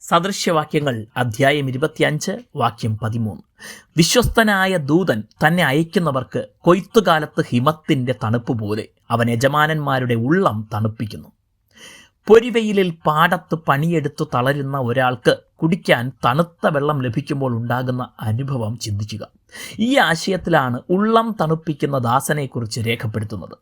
സദൃശ്യവാക്യങ്ങൾ അധ്യായം ഇരുപത്തിയഞ്ച് വാക്യം പതിമൂന്ന്. വിശ്വസ്തനായ ദൂതൻ തന്നെ അയക്കുന്നവർക്ക് കൊയ്ത്തുകാലത്ത് ഹിമത്തിന്റെ തണുപ്പ് പോലെ അവൻ യജമാനന്മാരുടെ ഉള്ളം തണുപ്പിക്കുന്നു. പൊരിവെയിലിൽ പാടത്ത് പണിയെടുത്തു തളരുന്ന ഒരാൾക്ക് കുടിക്കാൻ തണുത്ത വെള്ളം ലഭിക്കുമ്പോൾ ഉണ്ടാകുന്ന അനുഭവം ചിന്തിക്കുക. ഈ ആശയത്തിലാണ് ഉള്ളം തണുപ്പിക്കുന്ന ദാസനെക്കുറിച്ച് രേഖപ്പെടുത്തുന്നത്.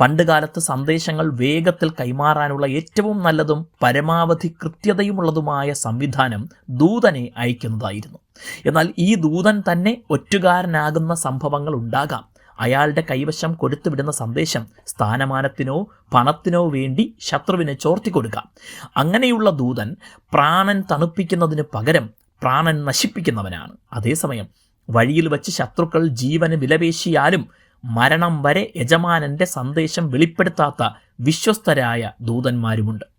പണ്ടുകാലത്ത് സന്ദേശങ്ങൾ വേഗത്തിൽ കൈമാറാനുള്ള ഏറ്റവും നല്ലതും പരമാവധി കൃത്യതയുമുള്ളതുമായ സംവിധാനം ദൂതനെ അയക്കുന്നതായിരുന്നു. എന്നാൽ ഈ ദൂതൻ തന്നെ ഒറ്റുകാരനാകുന്ന സംഭവങ്ങൾ ഉണ്ടാകാം. അയാളുടെ കൈവശം കൊടുത്തുവിടുന്ന സന്ദേശം സ്ഥാനമാനത്തിനോ പണത്തിനോ വേണ്ടി ശത്രുവിന് ചോർത്തിക്കൊടുക്കാം അങ്ങനെയുള്ള ദൂതൻ പ്രാണൻ തണുപ്പിക്കുന്നതിന് പകരം പ്രാണൻ നശിപ്പിക്കുന്നവനാണ്. അതേസമയം വഴിയിൽ വച്ച് ശത്രുക്കൾ ജീവന് വിലപേശിയാലും മരണം വരെ യജമാനന്റെ സന്ദേശം വെളിപ്പെടുത്താത്ത വിശ്വസ്തരായ ദൂതന്മാരുമുണ്ട്.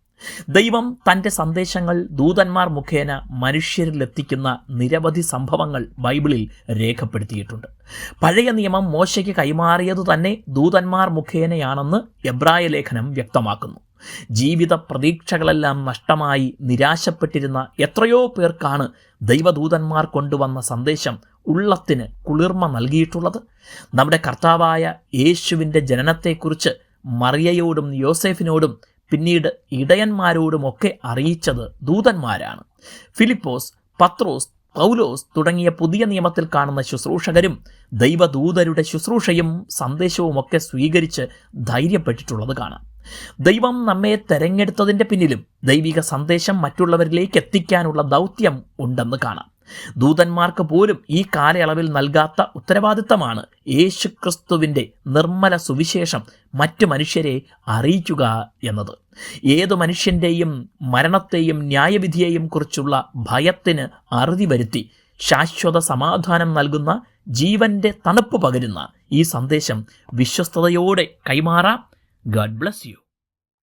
ദൈവം തന്റെ സന്ദേശങ്ങൾ ദൂതന്മാർ മുഖേന മനുഷ്യരിൽ എത്തിക്കുന്ന നിരവധി സംഭവങ്ങൾ ബൈബിളിൽ രേഖപ്പെടുത്തിയിട്ടുണ്ട്. പഴയ നിയമം മോശയ്ക്ക് കൈമാറിയത് തന്നെ ദൂതന്മാർ മുഖേനയാണെന്ന് എബ്രായ ലേഖനം വ്യക്തമാക്കുന്നു. ജീവിത പ്രതീക്ഷകളെല്ലാം നഷ്ടമായി നിരാശപ്പെട്ടിരുന്ന എത്രയോ പേർക്കാണ് ദൈവദൂതന്മാർ കൊണ്ടുവന്ന സന്ദേശം ഉള്ളത്തിന് കുളിർമ നൽകിയിട്ടുള്ളത്. നമ്മുടെ കർത്താവായ യേശുവിന്റെ ജനനത്തെക്കുറിച്ച് മറിയയോടും യോസെഫിനോടും പിന്നീട് ഇടയന്മാരോടുമൊക്കെ അറിയിച്ചത് ദൂതന്മാരാണ്. ഫിലിപ്പോസ് പത്രോസ് പൗലോസ് തുടങ്ങിയ പുതിയ നിയമത്തിൽ കാണുന്ന ശുശ്രൂഷകരും ദൈവദൂതരുടെ ശുശ്രൂഷയും സന്ദേശവുമൊക്കെ സ്വീകരിച്ച് ധൈര്യപ്പെട്ടിട്ടുള്ളത് കാണാം. ദൈവം നമ്മെ തെരഞ്ഞെടുത്തതിന്റെ പിന്നിലും ദൈവിക സന്ദേശം മറ്റുള്ളവരിലേക്ക് എത്തിക്കാനുള്ള ദൗത്യം ഉണ്ടെന്ന് കാണാം. ദൂതന്മാർക്ക് പോലും ഈ കാലയളവിൽ നൽകാത്ത ഉത്തരവാദിത്തമാണ് യേശുക്രിസ്തുവിന്റെ നിർമ്മല സുവിശേഷം മറ്റു മനുഷ്യരെ അറിയിക്കുക എന്നത്. ഏതു മനുഷ്യന്റെയും മരണത്തെയും ന്യായവിധിയെയും കുറിച്ചുള്ള ഭയത്തിന് അറുതി വരുത്തി ശാശ്വത സമാധാനം നൽകുന്ന ജീവന്റെ തണുപ്പ് പകരുന്ന ഈ സന്ദേശം വിശ്വസ്തയോടെ കൈമാറാം. Garh bless you.